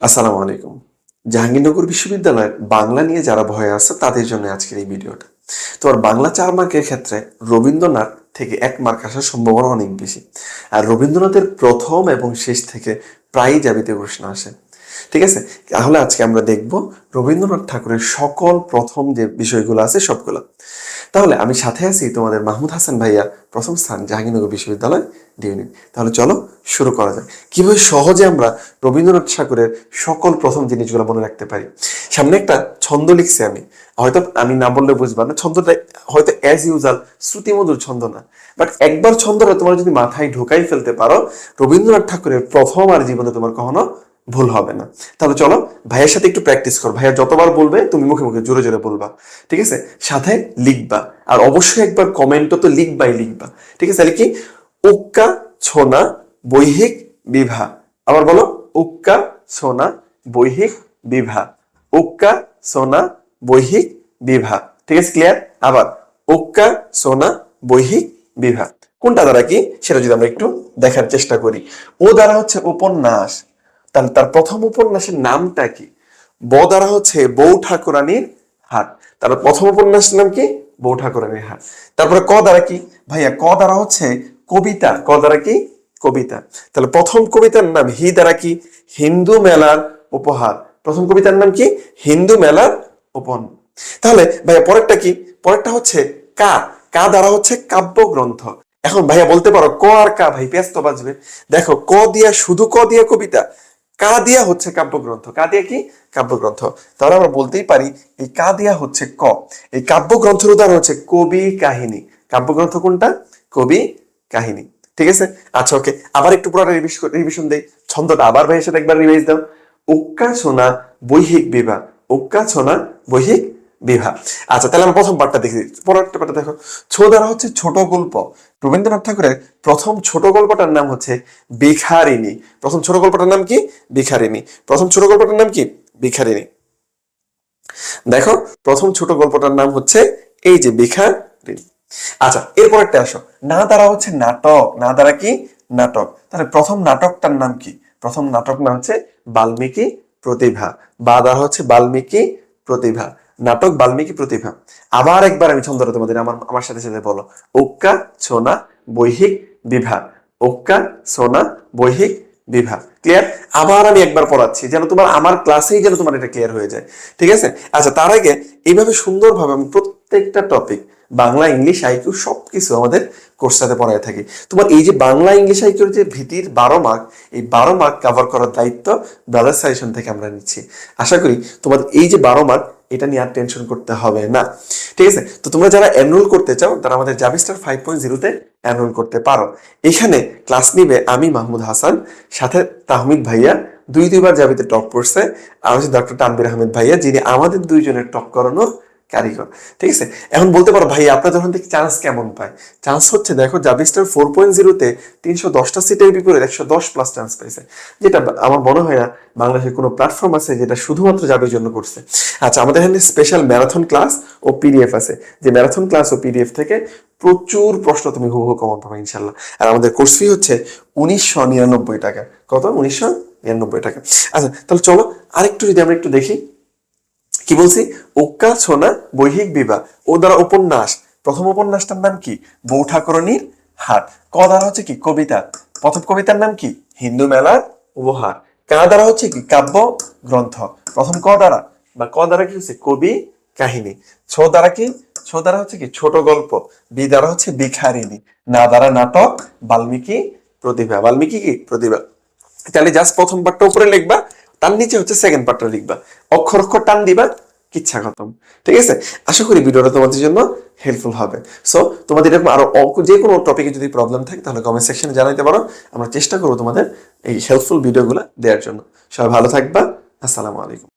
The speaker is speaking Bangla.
আসসালামু আলাইকুম। জাহাঙ্গীরনগর বিশ্ববিদ্যালয়ের বাংলা নিয়ে যারা ভয় আছে, তাদের জন্য আজকের এই ভিডিওটা। তোমার বাংলা চার মার্কের ক্ষেত্রে রবীন্দ্রনাথ থেকে এক মার্ক আসার সম্ভাবনা অনেক বেশি। আর রবীন্দ্রনাথের প্রথম এবং শেষ থেকে প্রায়ই জাবিতে প্রশ্ন আসে। ঠিক আছে? তাহলে আজকে আমরা দেখব রবীন্দ্রনাথ ঠাকুরের সকল প্রথম যে বিষয়গুলো আছে, সবগুলো। তাহলে আমি সাথে আছি তোমাদের মাহমুদ হাসান ভাইয়া, প্রথম স্থান, জাহাঙ্গীরনগর বিশ্ববিদ্যালয় ডিউনিট। তাহলে চলো শুরু করা যাক। কীভাবে সহজে আমরা রবীন্দ্রনাথ ঠাকুরের সকল প্রথম জিনিসগুলো মনে রাখতে পারি? সামনে একটা ছন্দ লিখছি আমি। হয়তো আমি না বললে বুঝবা না, ছন্দটা হয়তো অ্যাজ ইউজাল শ্রুতিমধুর ছন্দ না। বাট একবার ছন্দটা তোমার যদি মাথায় ঢোকাই ফেলতে পারো, রবীন্দ্রনাথ ঠাকুরের প্রথম আর জীবনে তোমার কখনো ভুল হবে না। তাহলে চলো, ভাইয়ের সাথে একটু প্র্যাকটিস করো। ভাইয়া যতবার বলবে, তুমি মুখে মুখে জোরে জোরে বলবা। ঠিক আছে? সাথে লিখবা। আর অবশ্যই একবার কমেন্টও তো লিখবাই লিখবা। ঠিক আছে? তাহলে কি? উক্কা ছোনা বৈহিক বিভা। আবার বলো, উক্কা সোনা বৈহিক বিভা। উক্কা সোনা বৈহিক বিভা। ঠিক আছে? ক্লিয়ার আবার, উক্কা সোনা বৈহিক বিভা। কোনটা দ্বারা কি? সেটা যদি আমরা একটু দেখার চেষ্টা করি। ও দ্বারা হচ্ছে উপন্যাস। তাহলে তার প্রথম উপন্যাসের নামটা কি? ব দ্বারা হচ্ছে বউ ঠাকুরানীর হাট তার প্রথম উপন্যাসের নাম কি? বউ ঠাকুরানীর হাট তারপরে ক দ্বারা কি? ভাইয়া, ক দ্বারা হচ্ছে কবিতা। ক দ্বারা কি? কবিতা। তাহলে প্রথম কবিতার নাম হি দ্বারা কি? হিন্দু মেলার উপহার। প্রথম কবিতার নাম কি? হিন্দু মেলার উপন তাহলে ভাইয়া, পরেরটা কি? পরেরটা হচ্ছে কা। কা দ্বারা হচ্ছে কাব্যগ্রন্থ। এখন ভাইয়া বলতে পারো, ক আর কা, ভাই ব্যস্ত বাজবে। দেখো, ক দিয়া শুধু ক দিয়া কবিতা কা দিয়া হচ্ছে কাব্যগ্রন্থ। কাদিয়া কি? কাব্যগ্রন্থ। তাহলে আমরা বলতেই পারি, এই কাদিয়া হচ্ছে ক। এই কাব্যগ্রন্থের উদাহরণ হচ্ছে কবি কাহিনী। কাব্যগ্রন্থ কোনটা? কবি কাহিনী। ঠিক আছে? আচ্ছা ওকে আবার একটু পুরো রিভিশন দেই। ছন্দটা আবার ভাই সাথে একবার রিভাইজ দাও। উক্কা সোনা বৈহিক বিবাহ উক্কা সোনা বৈহিক বিভা। আচ্ছা তাহলে আমরা প্রথম পার্টটা দেখি। পরেরটা পার্টটা দেখো। ছো দ্বারা হচ্ছে ছোট গল্প। রবীন্দ্রনাথ ঠাকুরের প্রথম ছোট গল্পটার নাম হচ্ছে বিখারিণী প্রথম ছোট গল্পটার নাম কি? বিখারিণী প্রথম ছোট গল্পটার নাম কি? বিখারিণী দেখো, প্রথম ছোট গল্পটার নাম হচ্ছে এই যে বিখারিণী আচ্ছা এরপর একটা আসো। না দ্বারা হচ্ছে নাটক। না দ্বারা কি? নাটক। তাহলে প্রথম নাটকটার নাম কি? প্রথম নাটক নাম হচ্ছে বাল্মীকি প্রতিভা। বা দ্বারা হচ্ছে বাল্মীকি প্রতিভা। নাটক বাল্মীকি প্রতিভা। আবার একবার আমি ছন্দটা তোমাদের আমার আমার সাথে সাথে বলো। ওক্কা সোনা বৈহিক বিভা। ওক্কা সোনা বৈহিক বিভা। ক্লিয়ার আবার আমি একবার পড়াচ্ছি, যেন তোমার আমার ক্লাসেই যেন তোমার এটা ক্লিয়ার হয়ে যায়। ঠিক আছে? আচ্ছা তার আগে এইভাবে সুন্দরভাবে আমি প্রত্যেকটা টপিক বাংলা, ইংলিশ আইকিউ সবকিছু আমাদের কোর্সটাতে পড়ায় থাকি। তোমার এই যে বাংলা, ইংলিশ আইকিউর যে ভীতির বারো মার্ক এই বারো মার্ক কাভার করার দায়িত্ব ব্রাদার সাজেশন থেকে আমরা নিচ্ছি। আশা করি তোমাদের এই যে বারো মার্ক এটা নিয়ে আর টেনশন করতে হবে না। ঠিক আছে? তো তোমরা যারা এনরোল করতে চাও, তারা আমাদের জাবিস্টার ফাইভ পয়েন্ট জিরোতে এনরোল করতে পারো। এখানে ক্লাস নিবে আমি, মাহমুদ হাসান, সাথে তাহমিদ ভাইয়া, দুই দুইবার জাবিতে টক করছে আর হচ্ছে ডক্টর তানবির আহমেদ ভাইয়া, যিনি আমাদের দুইজনের টক করানোর কারিগর। ঠিক আছে? এখন বলতে পারো, ভাই, আপনার যখন থেকে চান্স কেমন পায়? চান্স হচ্ছে, দেখো জাবিস্টার ফোর পয়েন্ট জিরোতে তিনশো দশটা সিটের বিপরীতে একশো দশ প্লাস চান্স পাইছে। যেটা আমার মনে হয় না বাংলাদেশের কোনো প্ল্যাটফর্ম আছে যেটা শুধুমাত্র জাবির জন্য করছে। আচ্ছা আমাদের এখানে স্পেশাল ম্যারাথন ক্লাস ও পিডিএফ আছে। যে ম্যারাথন ক্লাস ও পিডিএফ থেকে প্রচুর প্রশ্ন তুমি হুহু কমন পাবে, ইনশাল্লাহ। আর আমাদের কোর্স ফি হচ্ছে উনিশশো নিরানব্বই টাকা। কত? উনিশশো নিরানব্বই টাকা। আচ্ছা তাহলে চলো, আরেকটু যদি আমরা একটু দেখি। কি বলছি? ওক্কা সোনা বৈহিক বিবাহ ও দ্বারা উপন্যাস। প্রথম উপন্যাসটার নাম কি? বউ ঠাকুরনির হাট ক দ্বারা হচ্ছে কি? কবিতা। প্রথম কবিতার নাম কি? হিন্দু মেলার উপহার। কা দ্বারা হচ্ছে কি? কাব্য গ্রন্থ। প্রথম ক দ্বারা? বা ক দ্বারা কি হচ্ছে? কবি কাহিনী। ছ দ্বারা কি? ছ দ্বারা হচ্ছে কি? ছোট গল্প। বি দ্বারা হচ্ছে বিখারিণী না দ্বারা নাটক, বাল্মীকি প্রতিভা। বাল্মীকি কি? প্রতিভা। তাহলে জাস্ট প্রথম পার্টটা উপরে লিখবা। তার নিচে হচ্ছে সেকেন্ড পার্টটা লিখবা। অক্ষর অক্ষর টান দিবা, কিচ্ছা খতম। ঠিক আছে? আশা করি ভিডিওটা তোমাদের জন্য হেল্পফুল হবে। সো তোমাদের এরকম আরও যে কোনো টপিকে যদি প্রবলেম থাকে, তাহলে কমেন্ট সেকশনে জানাইতে পারো। আমরা চেষ্টা করব তোমাদের এই হেল্পফুল ভিডিওগুলো দেওয়ার জন্য। সবাই ভালো থাকবা। আসসালামু আলাইকুম।